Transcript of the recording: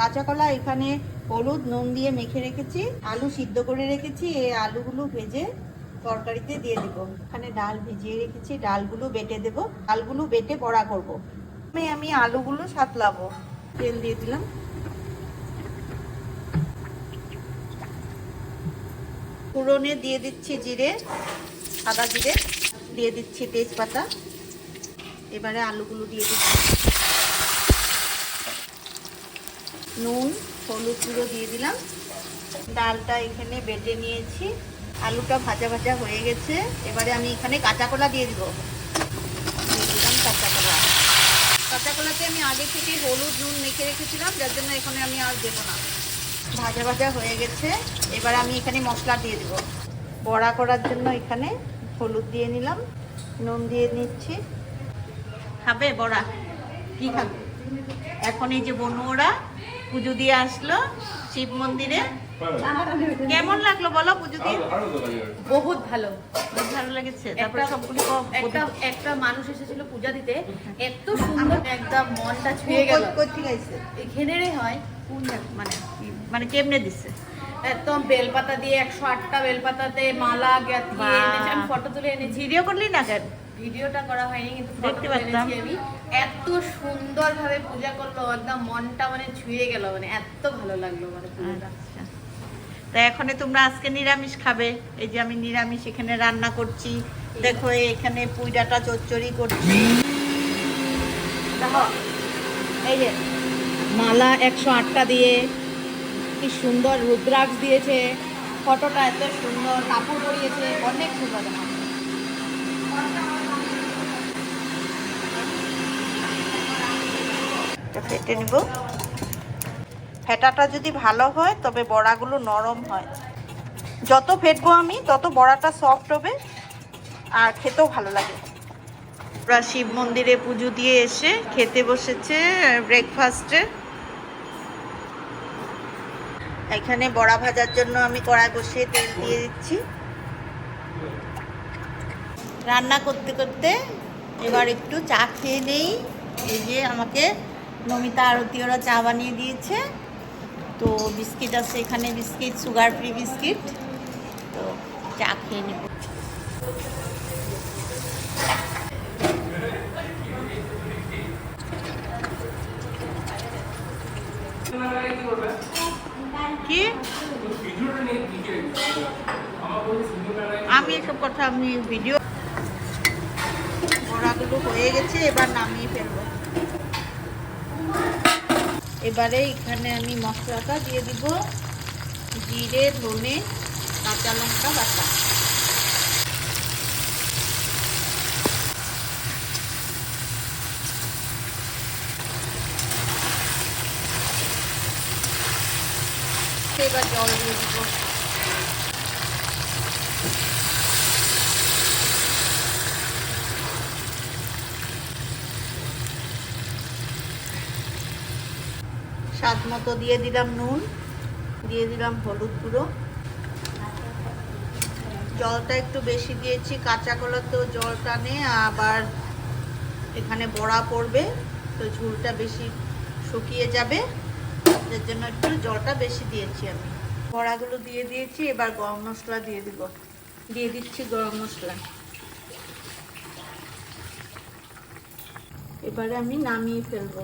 কাঁচা কলা এখানে হলুদ, নুন দিয়ে মেখে রেখেছি। আলু সিদ্ধ করে রেখেছি। এই আলুগুলো ভেজে তরকারিতে দিয়ে দেব। এখানে ডাল ভিজিয়ে রেখেছি। ডালগুলো বেটে দেব। ডালগুলো বেটে বড়া করব। আমি আমি আলুগুলো সাতলাবো। তেল দিয়ে দিলাম। পুরনে দিয়ে দিচ্ছি জিরে, সাদা জিরে। দিয়ে দিচ্ছি তেজপাতা। এবারে আলুগুলো দিয়ে দিচ্ছি। নুন, হলুদ গুঁড়ো দিয়ে দিলাম। ডালটা এখানে বেটে নিয়েছি। আলুটা ভাজা ভাজা হয়ে গেছে। এবারে আমি এখানে কাঁচা কলা দিয়ে দিব। দিয়ে দিলাম কাঁচা কলা। কাঁচা কলাতে আমি আগে থেকে হলুদ, নুন মেখে রেখেছিলাম, যার জন্য এখানে আমি আর দেবো না। ভাজা ভাজা হয়ে গেছে। এবার আমি এখানে মশলা দিয়ে দেবো। বড়া করার জন্য এখানে হলুদ দিয়ে নিলাম। নুন দিয়ে নিচ্ছি। খাবে বড়া? কি খাবে? এখন এই যে বনুরা পুজো দিয়ে আসলো শিব মন্দিরে। কেমন লাগল বলো পুজো দিয়ে? বহুত ভালো। ভালো লেগেছে। তারপরে সবগুলো একটা একটা মানুষ এসেছিল পূজা দিতে। এত সুন্দর একদম মনটা ছুঁয়ে গেল। এখানেরই হয় কোন মানে মানে কেমনে দিচ্ছে একদম বেলপাতা দিয়ে একশো আটটা বেলপাতাতে মালা গাঁথিয়ে এনেছি আমি ফটো তুলে এনেছি। ভিডিও করলি না কেন? ভিডিওটা করা হয়নি কিন্তু দেখতে পারতাম। আমি। এত সুন্দর ভাবে পূজা করল একদম মনটা মানে ছুঁয়ে গেল মানে এত ভালো লাগল মানে পুজোটা। আচ্ছা। তা এখন তোমরা আজকে নিরামিষ খাবে। এই যে আমি নিরামিষ এখানে রান্না করছি। দেখো এখানে পুইডাটা চচ্চড়ি করছি। এই যে মালা একশো আটটা দিয়ে কি সুন্দর রুদ্রাক্ষ দিয়েছে। ফটোটা এত সুন্দর কাপড় পরিয়েছে অনেক সুন্দর এটা ফেটে নিব। ফেটাটা যদি ভালো হয়, তবে বড়াগুলো নরম হয়। যত ফেটবো আমি, তত বড়াটা সফট হবে, আর খেতেও ভালো লাগে। ওরা শিব মন্দিরে পুজো দিয়ে এসে খেতে বসেছে ব্রেকফাস্টে এখানে বড়া ভাজার জন্য আমি কড়াই বসিয়ে তেল দিয়ে দিচ্ছি। রান্না করতে করতে এবার একটু চা খেয়ে নেই। এই যে আমাকে নমিতা আরতি ওরা চা বানিয়ে দিয়েছে। তো বিস্কিট আছে এখানে, বিস্কিট সুগার ফ্রি বিস্কিট। তো চা খেয়ে নেব। আমি এসব কথা, আমি ভিডিও বড়াগুলো হয়ে গেছে, এবার নামিয়ে ফেলব। এবারে এখানে আমি মশলাটা দিয়ে দিব। জিরে, ধনে, কাঁচা লঙ্কা বাটা। এবার জল দিয়ে দিব। স্বাদ মতো দিয়ে দিলাম নুন, দিয়ে দিলাম হলুদ গুঁড়ো। জলটা একটু বেশি দিয়েছি, কাঁচা কলা তো জল টানে আবার এখানে বড়া পড়বে, তো ঝুলটা বেশি শুকিয়ে যাবে। এর জন্য একটু জলটা বেশি দিয়েছি আমি। বড়াগুলো দিয়ে দিয়েছি, এবার গরম মশলা দিয়ে দিব। দিয়ে দিচ্ছি গরম মশলা। এবারে আমি নামিয়ে ফেলব।